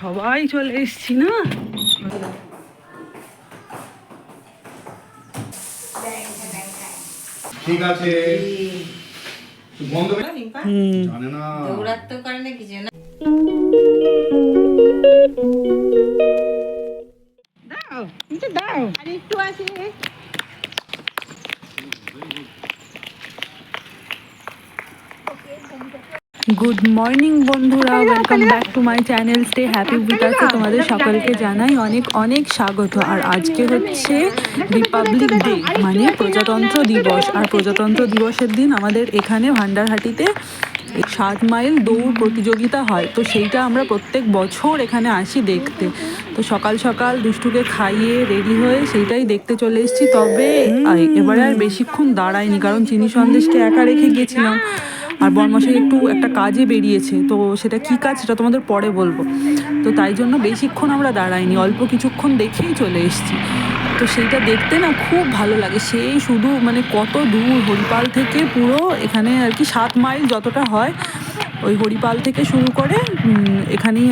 সবাই চলে এসছি না? ঠিক আছে। বন্ধ জানে না। দৌড়াত্ম কারণে কিছু না। গুড মর্নিং বন্ধুরা. Welcome back to my channel stay happy with আছে তোমাদের সকলকে জানাই অনেক অনেক স্বাগত। আর আজকে হচ্ছে রিপাবলিক ডে মানে প্রজাতন্ত্র দিবস। আর প্রজাতন্ত্র দিবসের দিন আমাদের এখানে ভান্ডারহাটিতে সাত মাইল দৌড় প্রতিযোগিতা হয়। তো সেইটা আমরা প্রত্যেক বছর এখানে আসি দেখতে। তো সকাল সকাল দুষ্টুকে খাইয়ে রেডি হয়ে সেইটাই দেখতে চলে এসেছি। তবে এবারে আর বেশিক্ষণ দাঁড়ায়নি কারণ চিনি সন্দেশকে একা রেখে গেছিলাম। আর বরমাসে একটু একটা কাজে বেরিয়েছে, তো সেটা কি কাজ সেটা তোমাদের পরে বলব। তো তাই জন্য বেশিক্ষণ আমরা দাঁড়াইনি, অল্প কিছুক্ষণ দেখেই চলে এসেছি। তো সেইটা দেখতে না খুব ভালো লাগে, সেই শুধু মানে কত দূর হরিপাল থেকে পুরো এখানে আর কি সাত মাইল যতটা হয়, ওই হরিপাল থেকে শুরু করে এখানেই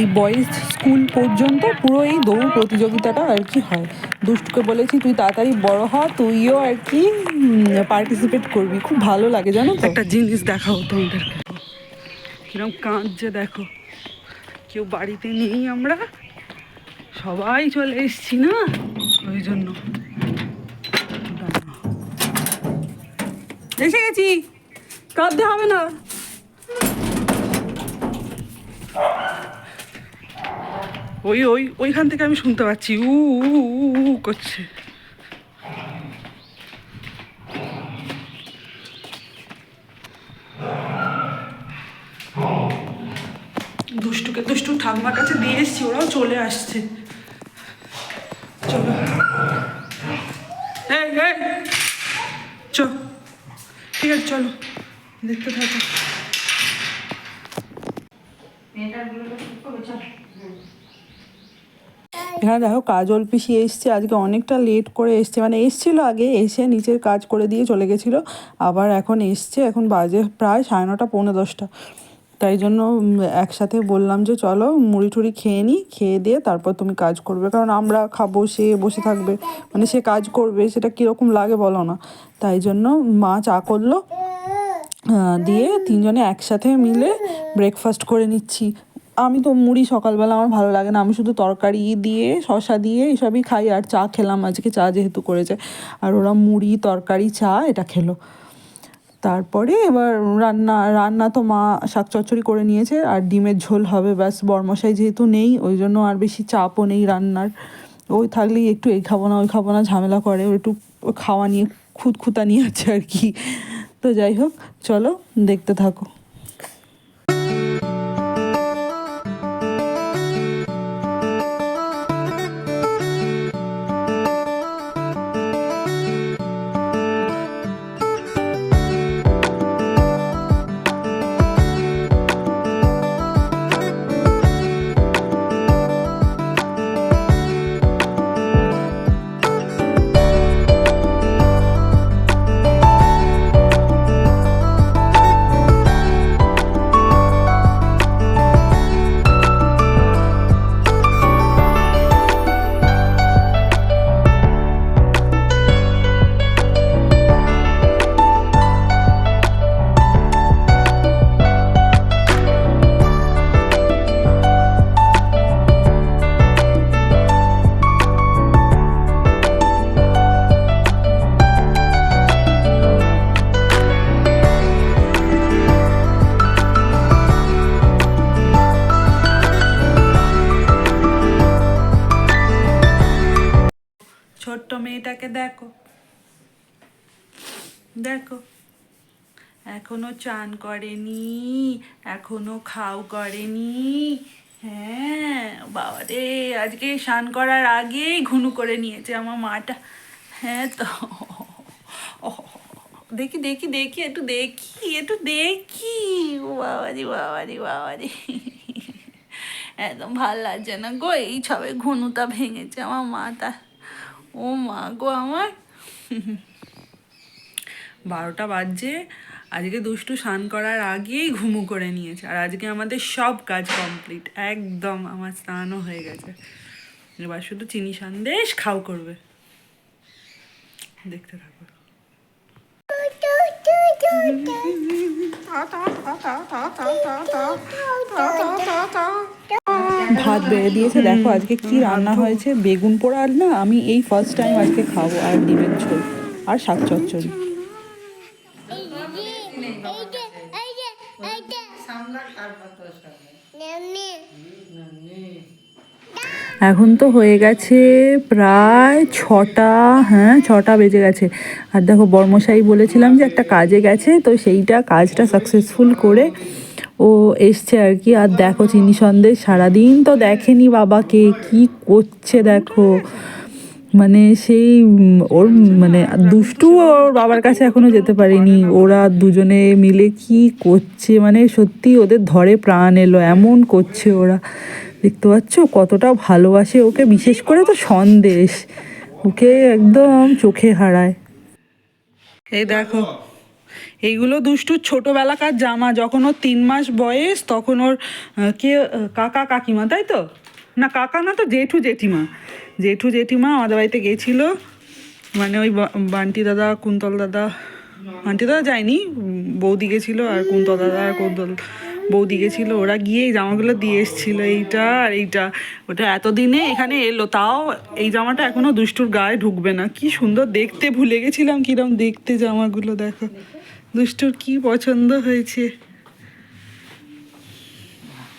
এই বয়েজ স্কুল পর্যন্ত পুরো এই দৌড় প্রতিযোগিতাটা আর কি হয়। দুষ্টুকে বলেছি তুই তাড়াতাড়ি বড় হ তুইও আর কি পার্টিসিপেট করবি। খুব ভালো লাগে জানো তো? একটা জিনিস দেখাও তোমাদেরকে। কিরম কাঁদছে দেখো। কেউ বাড়িতে নেই আমরা। সবাই চলে এসছি না? ওই জন্য। এসে গেছি। কাঁদতে হবে না। ওই ওই, ওইখান থেকে আমি শুনতে পাচ্ছি। উ করছে। দুষ্টুকে, দুষ্টু ঠাম্মার কাছে দিয়ে এসছি, ওরাও চলে আসছে। চলো। এই এই, চ। ঠিক আছে, চলো। দেখতে থাকো। এখানে দেখো কাজল পিসি এসছে। আজকে অনেকটা লেট করে এসছে। মানে এসছিল আগে, এসে নিচের কাজ করে দিয়ে চলে গেছিল। আবার এখন এসছে, এখন বাজে প্রায় সাড়ে নটা, পৌনে দশটা। তাই জন্য একসাথে বললাম যে, চলো, মুড়ি টুড়ি খেয়ে নিই খেয়ে দিয়ে তারপর তুমি কাজ করবে। কারণ আমরা খাব, সে বসে থাকবে। মানে সে কাজ করবে, সেটা কীরকম লাগে বলো না। তাই জন্য মা চা করল। দিয়ে তিনজনে একসাথে মিলে ব্রেকফাস্ট করে নিচ্ছি। আমি তো মুড়ি সকালবেলা আমার ভালো লাগে না। আমি শুধু তরকারি দিয়ে শশা দিয়ে এসবই খাই আর চা খেলাম। আজকে চা যেহেতু করেছে। আর ওরা মুড়ি, তরকারি, চা এটা খেলো। তারপরে এবার রান্না রান্না তো মা শাক চচ্চড়ি করে নিয়েছে আর ডিমের ঝোল হবে। ব্যাস, বরমশাই যেহেতু নেই, ওই জন্য আর বেশি চাপও নেই রান্নার। ওই থাকলেই একটু এই খাব না, ওই খাব না, ঝামেলা করে। একটু খাওয়া নিয়ে খুঁতখুতা নিয়ে আছে আর কি। তো যাই হোক, চলো দেখতে থাকো। মেয়েটাকে দেখো। দেখো। এখনও চান করেনি, এখনও খাও করেনি। হ্যাঁ বাবা রে আজকে স্নান করার আগেই ঘুনু করে নিয়েছে আমার মাটা। হ্যাঁ তো। দেখি দেখি দেখি, একটু দেখি একটু দেখি। ও বাবারি বাবারি বাবারি। একদম ভালো লাগছে না গো, এই সবে ঘুনুটা ভেঙেছে আমার মাটা। ও মা গো আমার বারোটা বাজছে আজকে দুষ্টু স্নান করার আগেই ঘুমু করে নিয়েছে আর আজকে আমাদের সব কাজ কমপ্লিট একদম আমার স্নানও হয়ে গেছে এবার শুধু চিনি সন্দেশ খাও করবে দেখতে থাকো ভাত বেড়ে দিয়েছে। দেখো আজকে কি রান্না হয়েছে? বেগুন পোড়া আর না আমি এই ফার্স্ট টাইম আজকে খাব আর ডিমের ঝোল আর শাক চচ্চড়ি। এখন তো হয়ে গেছে প্রায় ছটা হ্যাঁ ছটা বেজে গেছে। আর দেখো বর্মশাই বলেছিলাম যে একটা কাজে গেছে তো সেইটা কাজটা সাকসেসফুল করে ও এসছে আর কি। আর দেখো, চিনি সন্দেশ সারাদিন তো দেখেনি বাবাকে। কি করছে দেখো? মানে সেই ওর মানে দুষ্টু ওর বাবার কাছে এখনও যেতে পারিনি। ওরা দুজনে মিলে কি করছে? মানে সত্যি ওদের ধরে প্রাণ এলো, এমন করছে ওরা। দেখতে পাচ্ছ? কতটা ভালোবাসে ওকে। বিশেষ করে তো সন্দেশ। ওকে একদম চোখে হারায়। এই দেখো। এইগুলো দুষ্টুর ছোটোবেলাকার জামা, যখন ওর তিন মাস বয়স, তখন ওর কে কাকা, কাকিমা, তাই তো? না, কাকা না তো, জেঠু, জেঠিমা। জেঠু, জেঠিমা আমাদের বাড়িতে গেছিল। মানে ওই বান্টি দাদা, কুন্তল দাদা। বান্টি দাদা যায়নি, বৌদি গেছিল আর কুন্তল দাদা আর কুন্তল বৌদি গেছিল। ওরা গিয়ে এই জামাগুলো দিয়ে এসেছিল, এইটা আর এইটা। ওটা এতদিনে এখানে এলো, তাও এই জামাটা এখনও দুষ্টুর গায়ে ঢুকবে না। কি সুন্দর দেখতে, ভুলে গেছিলাম কিরম দেখতে জামাগুলো, দেখো। দুষ্টুর কি পছন্দ হয়েছে?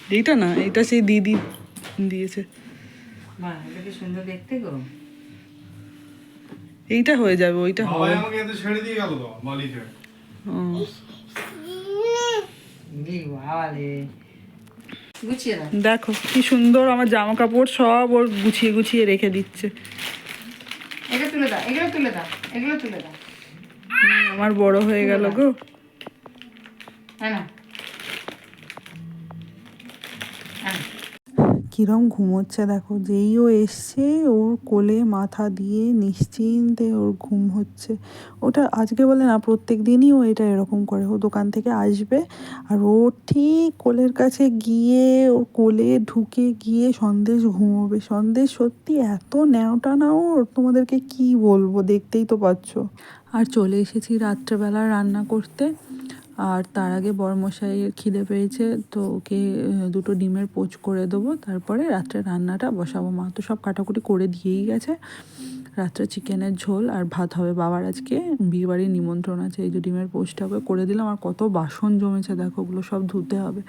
এইটা না এটা সেই দিদি দিয়েছে। বাহ এটা কি সুন্দর দেখতে গো? এইটা হয়ে যাবে ওইটা হবে। আমাকে এতে ছেড়ে দিয়ে গেল তো মালিকে। ও, দেখো কি সুন্দর আমার জামা কাপড় সব ওর গুছিয়ে গুছিয়ে রেখে দিচ্ছে। এগুলো তুলে দাও এগুলো তুলে দাও এগুলো তুলে দাও। আমার বড় হয়ে গেল গো। হ্যাঁ হ্যাঁ কিরম ঘুমোচ্ছে দেখো, যেই ও এসছে ওর কোলে মাথা দিয়ে নিশ্চিন্তে ওর ঘুম হচ্ছে। ওটা আজকে বলে না, প্রত্যেক দিনই ও এটা এরকম করে। ও দোকান থেকে আসবে আর ও ঠিক কোলের কাছে গিয়ে ওর কোলে ঢুকে গিয়ে সন্দেশ ঘুমোবে। সন্দেশ সত্যি এত ন্যাওটা না ওর? তোমাদেরকে কি বলব? দেখতেই তো পাচ্ছ। আর চলে এসেছি রাত্রেবেলা রান্না করতে। আর তার আগে বরমশাইয়ের খিদে পেয়েছে, তো ওকে দুটো ডিমের পোচ করে দেবো। তারপরে রাত্রে রান্নাটা বসাবো মা। তো সব কাটাকুটি করে দিয়েই গেছে। রাত্রে চিকেনের ঝোল আর ভাত হবে বাবার আজকে। বিয়েবাড়ির নিমন্ত্রণ আছে, এই যে ডিমের পোচটা করে দিলাম। আর কত বাসন জমেছে, দেখো, ওগুলো সব ধুতে হবে।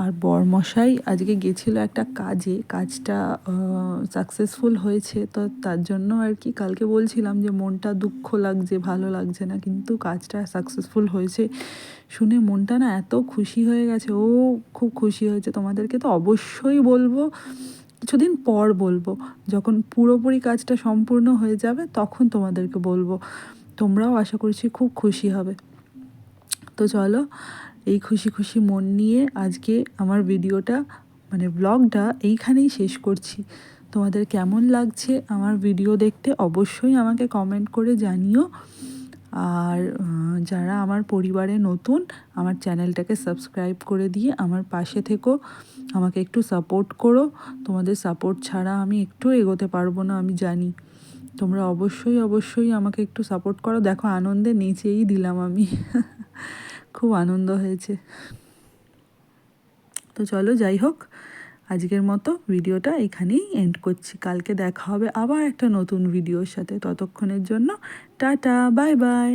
আর বরমশাই আজকে গেছিল একটা কাজে, কাজটা সাকসেসফুল হয়েছে, তো তার জন্য আর কি কালকে বলছিলাম যে মনটা দুঃখ লাগছে, ভালো লাগছে না, কিন্তু কাজটা সাকসেসফুল হয়েছে। শুনে মনটা না এত খুশি হয়ে গেছে, ও খুব খুশি হয়েছে। তোমাদেরকে তো অবশ্যই বলব, কিছুদিন পর বলব, যখন পুরোপুরি কাজটা সম্পূর্ণ হয়ে যাবে তখন তোমাদেরকে বলব। তোমরাও আশা করছি খুব খুশি হবে। তো চলো এই খুশি খুশি মন নিয়ে আজকে আমার ভিডিওটা মানে ব্লগটা এইখানেই শেষ করছি। তোমাদের কেমন লাগছে আমার ভিডিও দেখতে অবশ্যই আমাকে কমেন্ট করে জানিও। আর যারা আমার পরিবারে নতুন, আমার চ্যানেলটাকে সাবস্ক্রাইব করে দিয়ে আমার পাশে থেকো, আমাকে একটু সাপোর্ট করো। তোমাদের সাপোর্ট ছাড়া আমি একটু এগোতে পারব না, আমি জানি। তোমরা অবশ্যই অবশ্যই আমাকে একটু সাপোর্ট করো। দেখো, আনন্দে নেচেই দিলাম আমি। খুব আনন্দ হয়েছে। তো চলো যাই হোক, আজকের মতো ভিডিওটা এখানেই এন্ড করছি। কালকে দেখা হবে আবার একটা নতুন ভিডিওর সাথে। ততক্ষণের জন্য টাটা বাই বাই